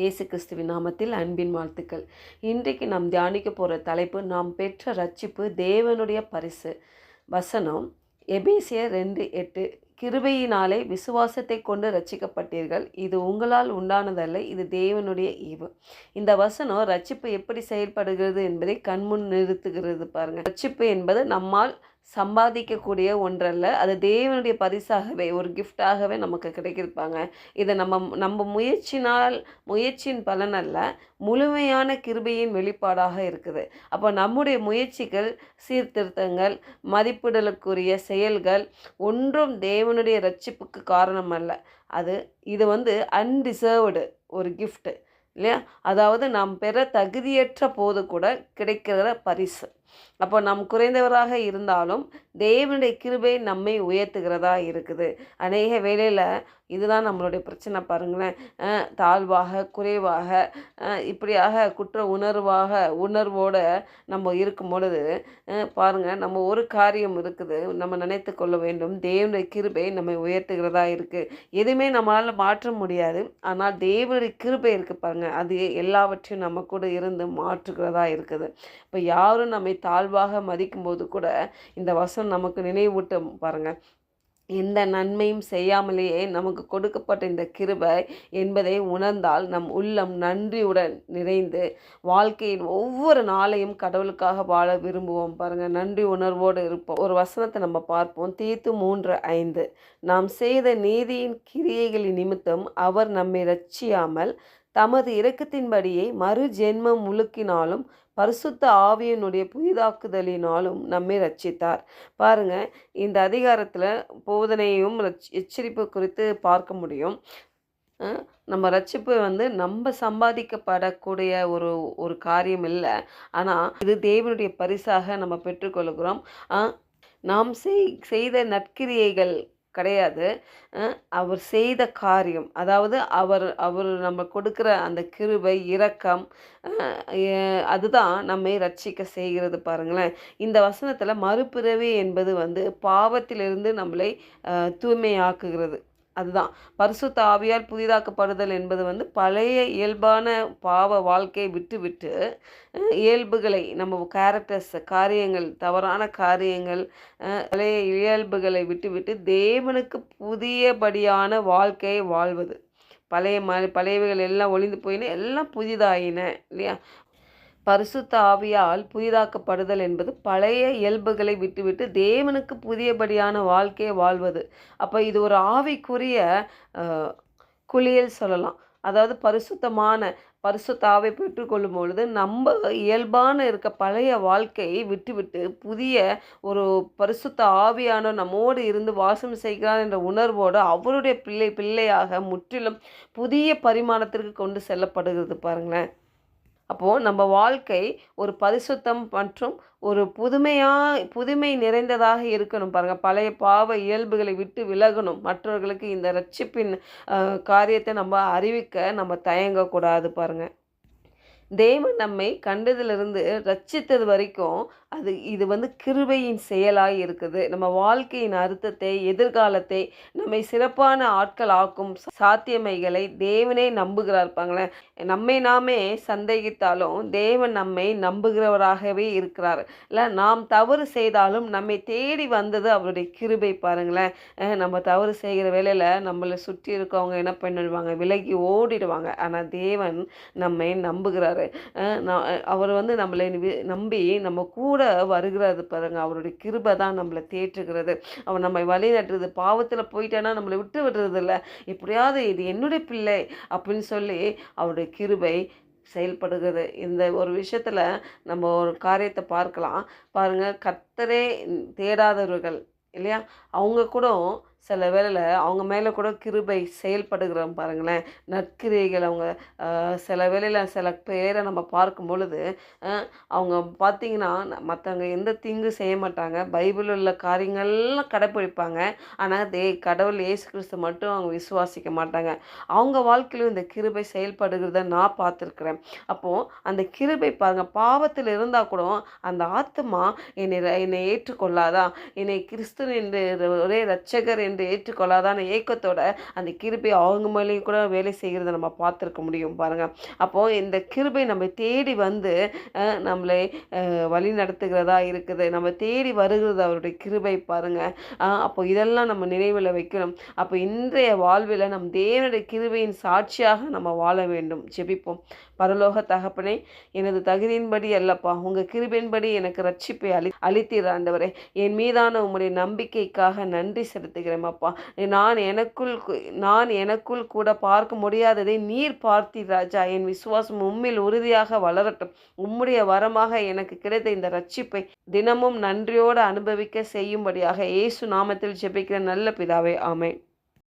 இயேசு கிறிஸ்துவின் நாமத்தில் அன்பின் வாழ்த்துக்கள். இன்றைக்கு நாம் தியானிக்க போகிற தலைப்பு நாம் பெற்ற ரட்சிப்பு தேவனுடைய பரிசு. வசனம் எபேசியர் ரெண்டு எட்டு கிருபையினாலே விசுவாசத்தை கொண்டு ரட்சிக்கப்பட்டீர்கள். இது உங்களால் உண்டானதல்ல இது தேவனுடைய ஈவு. இந்த வசனம் ரட்சிப்பு எப்படி செயல்படுகிறது என்பதை கண்முன் நிறுத்துகிறது பாருங்கள் ரட்சிப்பு என்பது நம்மால் சம்பாதிக்கக்கூடிய ஒன்றல்ல. அது தேவனுடைய பரிசாகவே ஒரு கிஃப்டாகவே நமக்கு கிடைக்கிருப்பாங்க. இதை நம்ம நம்ம முயற்சினால் முயற்சியின் பலன் அல்ல முழுமையான கிருபையின் வெளிப்பாடாக இருக்குது. அப்போ நம்முடைய முயற்சிகள் சீர்திருத்தங்கள் மதிப்பிடலுக்குரிய செயல்கள் ஒன்றும் தேவனுடைய ரட்சிப்புக்கு காரணம் அல்ல அது இது வந்து அன்டிசர்வ்டு ஒரு கிஃப்ட்டு இல்லையா? அதாவது நாம் பெற தகுதியற்ற போது கூட கிடைக்கிற பரிசு. அப்போ நாம் குறைந்தவராக இருந்தாலும் தேவனுடைய கிருபை நம்மை உயர்த்துகிறதா இருக்குது. அநேக வேளையில் இதுதான் நம்மளுடைய பிரச்சனை பாருங்களேன். தாழ்வாக குறைவாக இப்படியாக குற்ற உணர்வாக உணர்வோடு நம்ம இருக்கும் பொழுது பாருங்கள் பாருங்க நம்ம ஒரு காரியம் இருக்குது. நம்ம நினைத்து கொள்ள வேண்டும். தேவனுடைய கிருபை நம்மை உயர்த்துகிறதா இருக்குது எதுவுமே நம்மளால் மாற்ற முடியாது. ஆனால் தேவனுடைய கிருபை இருக்குது பாருங்கள் அது எல்லாவற்றையும் நம்ம கூட இருந்து மாற்றுகிறதா இருக்குது. இப்போ யாரும் நம்மை தாழ்வாக மதிக்கும்போது கூட இந்த வசனம் நமக்கு நினைவூட்டும் பாருங்கள் எந்த நன்மையும் செய்யாமலேயே நமக்கு கொடுக்கப்பட்ட இந்த கிருபை என்பதை உணர்ந்தால் நம் உள்ளம் நன்றியுடன் நிறைந்து வாழ்க்கையின் ஒவ்வொரு நாளையும் கடவுளுக்காக வாழ விரும்புவோம் பாருங்கள் நன்றி உணர்வோடு இருப்போம். ஒரு வசனத்தை நம்ம பார்ப்போம். தீர்த்து மூன்று ஐந்து. நாம் செய்த நீதியின் கிரியைகளின் நிமித்தம் அவர் நம்மை ரட்சியாமல் தமது இரக்கத்தின்படியே மறு ஜென்மம் முழுக்கினாலும் பரிசுத்த ஆவியனுடைய புதிதாக்குதலினாலும் நம்மை ரட்சித்தார் பாருங்க இந்த அதிகாரத்தில் போதனையும் எச்சரிப்பு குறித்து பார்க்க முடியும். நம்ம ரட்சிப்பு வந்து நம்ம சம்பாதிக்கப்படக்கூடிய ஒரு ஒரு காரியம் இல்லை. ஆனால் இது தேவனுடைய பரிசாக நம்ம பெற்றுக்கொள்கிறோம். நாம் செய் செய்த நற்கிரியைகள் கிடையாது. அவர் செய்த காரியம் அதாவது அவர் அவர் நம்ம கொடுக்குற அந்த கிருபை இரக்கம் அதுதான் நம்மை ரட்சிக்க செய்கிறது பாருங்களேன். இந்த வசனத்தில் மறுபிறவி என்பது வந்து பாவத்திலிருந்து நம்மளை தூய்மையாக்குகிறது. அதுதான். பரிசுத்த ஆவியால் புதிதாக்கப்படுதல் என்பது வந்து பழைய இயல்பான பாவ வாழ்க்கையை விட்டு விட்டு இயல்புகளை நம்ம கேரக்டர்ஸ் காரியங்கள் தவறான காரியங்கள் பழைய இயல்புகளை விட்டு விட்டு தேவனுக்கு புதியபடியான வாழ்க்கையை வாழ்வது. பழைய ம பழையவைகள் எல்லாம் ஒளிந்து போயின எல்லாம் புதிதாயின இல்லையா? பரிசுத்த ஆவியால் புதிதாக்கப்படுதல் என்பது பழைய இயல்புகளை விட்டுவிட்டு தேவனுக்கு புதியபடியான வாழ்க்கையை வாழ்வது. அப்போ இது ஒரு ஆவிக்குரிய குளியல் சொல்லலாம். அதாவது பரிசுத்தமான பரிசுத்த ஆவை பெற்றுக்கொள்ளும் பொழுது நம்ம இயல்பான இருக்க பழைய வாழ்க்கையை விட்டுவிட்டு புதிய ஒரு பரிசுத்த ஆவியான நம்மோடு இருந்து வாசம் செய்கிறார் என்ற உணர்வோடு அவருடைய பிள்ளை பிள்ளையாக முற்றிலும் புதிய பரிமாணத்திற்கு கொண்டு செல்லப்படுகிறது பாருங்களேன். அப்போது நம்ம வாழ்க்கை ஒரு பரிசுத்தம் மற்றும் ஒரு புதுமையாக புதுமை நிறைந்ததாக இருக்கணும். பாருங்கள் பழைய பாவ இயல்புகளை விட்டு விலகணும். மற்றவர்களுக்கு இந்த ரட்சிப்பின் காரியத்தை நம்ம அறிவிக்க நம்ம தயங்கக்கூடாது பாருங்கள் தேவன் நம்மை கண்டதிலிருந்து ரட்சித்தது வரைக்கும் அது இது வந்து கிருபையின் செயலாக இருக்குது. நம்ம வாழ்க்கையின் அர்த்தத்தை எதிர்காலத்தை நம்மை சிறப்பான ஆட்கள் ஆக்கும் சாத்தியமைகளை தேவனே நம்புகிறா பாங்களேன் நம்மை நாமே சந்தேகித்தாலும் தேவன் நம்மை நம்புகிறவராகவே இருக்கிறார். இல்லை நாம் தவறு செய்தாலும் நம்மை தேடி வந்தது அவருடைய கிருபை பாருங்களேன். நம்ம தவறு செய்கிற வேலையில் நம்மளை சுற்றி இருக்கவங்க என்ன பண்ணிடுவாங்க? விலகி ஓடிடுவாங்க. ஆனால் தேவன் நம்மை நம்புகிறார். அஹ் அவர் வந்து நம்மளை நம்பி நம்ம கூட வருகிறது பாருங்க. அவருடைய கிருபை தான் நம்மளை தேற்றுகிறது. அவர் நம்மை வழிநட்டுறது பாவத்தில் போயிட்டேன்னா நம்மளை விட்டு விடுறது இல்லை எப்படியாவது இது என்னுடைய பிள்ளை அப்படின்னு சொல்லி அவருடைய கிருபை செயல்படுகிறது. இந்த ஒரு விஷயத்தில் நம்ம ஒரு காரியத்தை பார்க்கலாம். பாருங்கள் கத்தரே தேடாதவர்கள் இல்லையா? அவங்க கூட சில வேளையில் அவங்க மேலே கூட கிருபை செயல்படுகிறோம் பாருங்களேன். நற்கிரியைகள் அவங்க சில வேளையில் சில பேரை நம்ம பார்க்கும் பொழுது அவங்க பார்த்திங்கன்னா மற்றவங்க எந்த தீங்கு செய்ய மாட்டாங்க. பைபிளில் உள்ள காரியங்கள்லாம் கடைப்பிடிப்பாங்க. ஆனால் தே கடவுள் ஏசு கிறிஸ்து மட்டும் அவங்க விசுவாசிக்க மாட்டாங்க. அவங்க வாழ்க்கையிலும் இந்த கிருபை செயல்படுகிறத நான் பார்த்துருக்குறேன். அப்போது அந்த கிருபை பாருங்கள் பாவத்தில் இருந்தால் கூட அந்த ஆத்மா என்னை ர- என்னை ஏற்றுக்கொள்ளாதா? என்னை கிறிஸ்து என்று ஒரே ரட்சகர் என்று ஏற்றுக்கொள்ளாதான ஏக்கத்தோட அந்த கிருபை அவங்க மேலேயும் கூட வேலை செய்கிறத நம்ம பார்த்துருக்க முடியும் பாருங்கள் அப்போது இந்த கிருபை நம்ம தேடி வந்து நம்மளை வழி நடத்துகிறதா இருக்குது. நம்ம தேடி வருகிறது அவருடைய கிருபை பாருங்கள் அப்போ இதெல்லாம் நம்ம நினைவில் வைக்கணும். அப்போ இன்றைய வாழ்வில் நம் தேவனுடைய கிருபையின் சாட்சியாக நம்ம வாழ வேண்டும். ஜெபிப்போம். பரலோக தகப்பனே எனது தகுதியின்படி அல்லப்பா உங்கள் கிருபின்படி எனக்கு ரட்சிப்பை அளி அளித்தீர் ஆண்டவரே. என் மீதான உம்முடைய நம்பிக்கைக்காக நன்றி செலுத்துகிறேன் அப்பா. நான் எனக்குள் நான் எனக்குள் கூட பார்க்க முடியாததை நீர் பார்த்தீர் ராஜா. என் விசுவாசம் உம்மில் உறுதியாக வளரட்டும். உம்முடைய வரமாக எனக்கு கிடைத்த இந்த ரட்சிப்பை தினமும் நன்றியோடு அனுபவிக்க செய்யும்படியாக இயேசு நாமத்தில் ஜெபிக்கிற நல்ல பிதாவே ஆமை